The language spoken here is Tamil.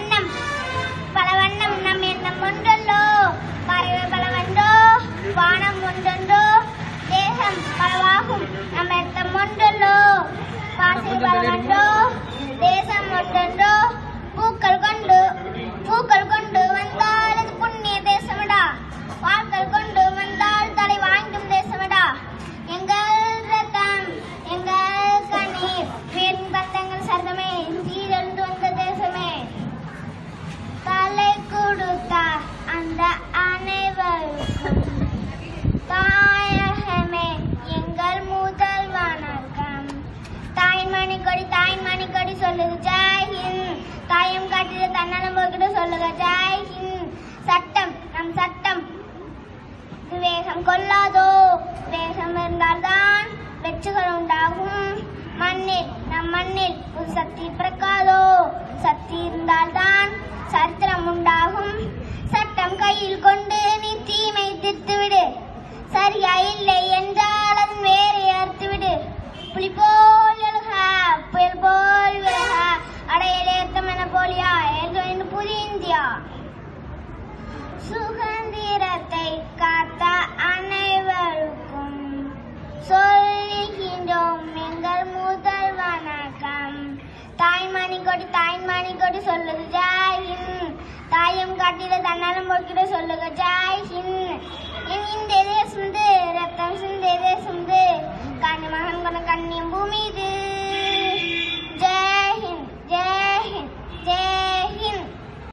పలవన్నం పలవన్నం నమ్మ ఎన్నం ఉండల్లో పరవే పలవండో వానం ఉండో దేశం పలవాహం నమ్మ ఎత్తం ఉండల్లో పాసి పలవండో மணிக்கொடி தாயின் மணிக்கொடி சொல்லுது. ஜாய் ஹிந்த். தாயம் காட்டில தன்னலம் போக்கிட்டு சொல்லுக ஜாய் ஹிந்த். சட்டம். நம் சட்டம். விவேகம் கொள்ளாதோ? விவேகம் இருந்தால்தான் வெற்றிகள் உண்டாகும். மண்ணில் நம் மண்ணில் ஒரு சக்தி பிறக்காதோ? சக்தி இருந்தால்தான் சரித்திரம் உண்டாகும். சட்டம் கையில் கொண்டு நீ தீமை திருத்து சரியா இல்லை சுதந்திரத்தை காத்த அனைவருக்கும் சொல்லுகின்றோம் எங்கள் முதல் வணக்கம். தாய்மணி கொடி தாய்மணி கொடி சொல்லுது ஜாய் ஹிந்த். தாயம் காட்டில தன்னாலும் போக்கிட சொல்லுங்க ஜாய் ஹிந்த். என் இந்த சுந்து ரத்தம் சுந்து சுந்து கண்ணி மகன் கொண்ட கண்ணியும் பூமி